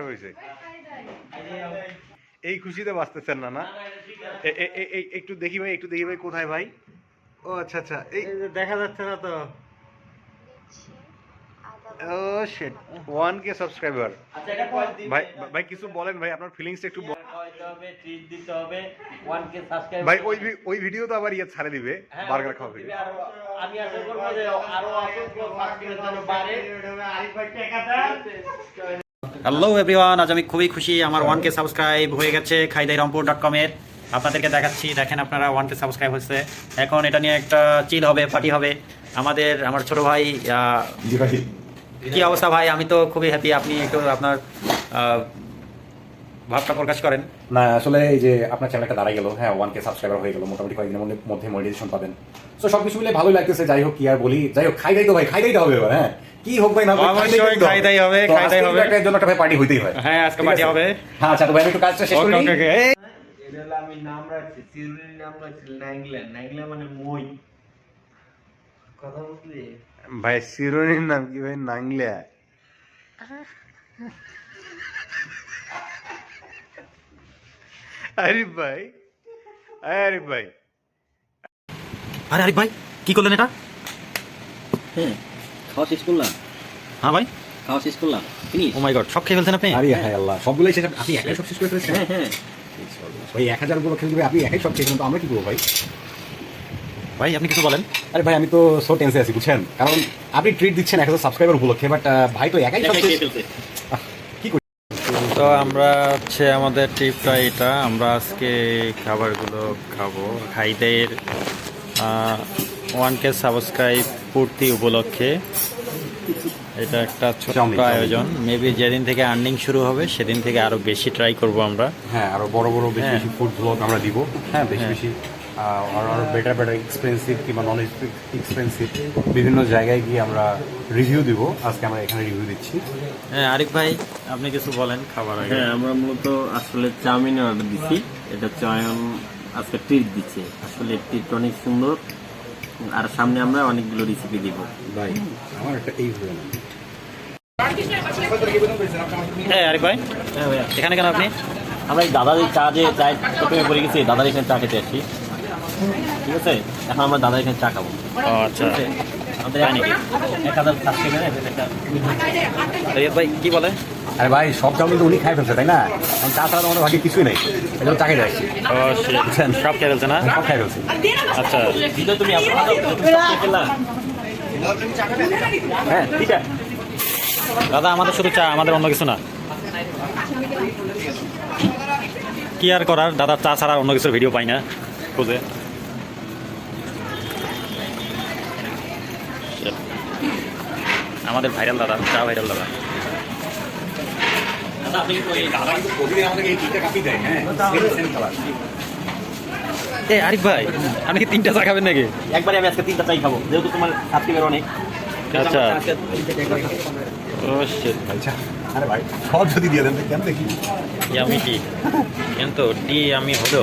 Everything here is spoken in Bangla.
হয়েছে। এই খুশিতে বাঁচতেছেন না না? একটু দেখি ভাই একটু দেখি ভাই কোথায় ভাই? ও আচ্ছা আচ্ছা এই দেখা যাচ্ছে না তো। ও শিট ওয়ান কে সাবস্ক্রাইবার আচ্ছা ভাই ভাই কিছু বলেন ভাই আপনার ফিলিংস একটু বল- খাওয়াইতে হবে ট্রিট দিতে হবে 1k সাবস্ক্রাইব ভাই ওই ওই ভিডিও তো আবার ইয়ে ছাড়ে দিবে হ্যাঁ, বার্গার খাওয়া ভিডিও আমি আশা করব যে আরও অসংখ্য সাবস্ক্রাইবার যেন বাড়ে। আরিফ ভাই টাকাটা হ্যালো এভরিওয়ান আজ আমি খুবই খুশি। আমার ওয়ান কে সাবস্ক্রাইব হয়ে গেছে খাইদাই রংপুর ডট কমের আপনাদেরকে দেখাচ্ছি। দেখেন আপনারা ওয়ান কে সাবস্ক্রাইব হচ্ছে। এখন এটা নিয়ে একটা চিল হবে পার্টি হবে। আমাদের আমার ছোট ভাই কি অবস্থা ভাই? আমি তো খুবই হ্যাপি আপনি একটু আপনার ভাবটা প্রকাশ করেন। না আসলে এই যে আপনার চ্যানেলটা দাঁড়াই গেল হ্যাঁ ওয়ান কে সাবস্ক্রাইবার হয়ে গেল। মোটামুটি কয়েকদিনের মধ্যে মনিটাইজেশন পাবেন। তো সবকিছু মিলে ভালোই লাগতেছে। যাই হোক কি আর বলি? যাই হোক খাই দাই তো ভাই খাই দাইতে হবে এবার হ্যাঁ। কি হোক ভাই না অবশ্যই খাই দাই হবে, খাই দাই হবে। একটা জন্য একটা ভাই পার্টি হইতেই হয়। হ্যাঁ আজকে পার্টি হবে। হ্যাঁ আচ্ছা তো ভাই একটু কাজটা শেষ করি ওকে এটা আমি নাম রাখছি সিরুলির নাম রাখছি নাইংলা নাইংলা মানে মই। কথা বুঝলি? ভাই সিরোনির নাম কি ভাই? নাংলিয়া আরিফ ভাই আরিফ ভাই। আরে আরিফ ভাই কি করলেন এটা? হ্যাঁ। খাওয়া শেষ করলাম? হ্যাঁ ভাই। খাওয়া শেষ করলাম। ফিনিশ ও মাই গড সব খেয়ে ফেলছেন আপনি? আরে হ্যাঁ আল্লাহ সবগুলোই শেষ আপনি একাই সব শেষ করে ফেলেছেন? হ্যাঁ হ্যাঁ। ভাই এক হাজার আপনি একাই সব শেষ করলেন তো আমরা কি করব ভাই? ভাই আপনি কিছু বলেন। আরে ভাই আমি তো সো টেন্সে আছি বুঝছেন? কারণ আপনি ট্রিট দিচ্ছেন এক হাজার সাবস্ক্রাইবার উপলক্ষে বাট ভাই তো একাই সব শেষ ফেলছে। তো আমরা হচ্ছে আমাদের ট্রিপটা এটা আমরা আজকে খাবারগুলো খাব। খাইদের ওয়ান কে সাবস্ক্রাইব পূর্তি উপলক্ষে এটা একটা ছোট্ট চাউমিন। আয়োজন। মেবি যেদিন থেকে আর্নিং শুরু হবে সেদিন থেকে আরও বেশি ট্রাই করব আমরা। হ্যাঁ আরও বড় বড় বেশি হ্যাঁ। বেশি ফুড ব্লগ আমরা দিব। হ্যাঁ বেশি হ্যাঁ। বেশি আর আরও বেটার বেটার এক্সপেন্সিভ কিংবা নন এক্সপেন্সিভ বিভিন্ন জায়গায় গিয়ে আমরা রিভিউ দিব। আজকে আমরা এখানে রিভিউ দিচ্ছি। হ্যাঁ আরিফ ভাই আপনি কিছু বলেন খাবার আগে। হ্যাঁ আমরা মূলত আসলে চাউমিন অর্ডার দিছি। এটা চয়ন আজকে ট্রিট দিচ্ছে। আসলে ট্রিট অনেক সুন্দর। আর সামনে আমরা অনেকগুলো রেসিপি দিব। ভাই আমার একটা এই হলো হ্যাঁ আরিফ ভাই হ্যাঁ ভাইয়া এখানে কেন আপনি? আমরা এই দাদার চা যে চায় প্রথমে পড়ে গেছি দাদার এখানে চা খেতে আসছি। ঠিক আছে? এখন আমরা দাদার এখানে চা খাব। আচ্ছা। আমাদের? এক হাজার ভাই কি বলে? আরে ভাই সব চাউমিন তো উনি খাই ফেলছে তাই না? কারণ চা ছাড়া তো আমাদের ভাগে কিছুই নেই। এই জন্য চাকে যাচ্ছি। ও সব খেয়ে ফেলছে না? সব খাই ফেলছি। আচ্ছা। দিদা তুমি হ্যাঁ ঠিক আছে। দাদা আমাদের শুধু চা আমাদের অন্য কিছু না। কি আর করার? দাদা চা ছাড়া অন্য কিছুর ভিডিও পাই না খুঁজে। আমাদের ভাইরাল দাদা চা ভাইরাল দাদা। এ আরিফ ভাই আপনি কি তিনটা চা খাবেন নাকি? একবারে আমি আজকে তিনটা চাই খাব যেহেতু তোমার সাবস্ক্রাইবার অনেক। আচ্ছা। shit. আচ্ছা আরে ভাই সব যদি দিয়ে দেন তো কেন দেখি ইয়ামি টি কিন্তু টি আমি হলো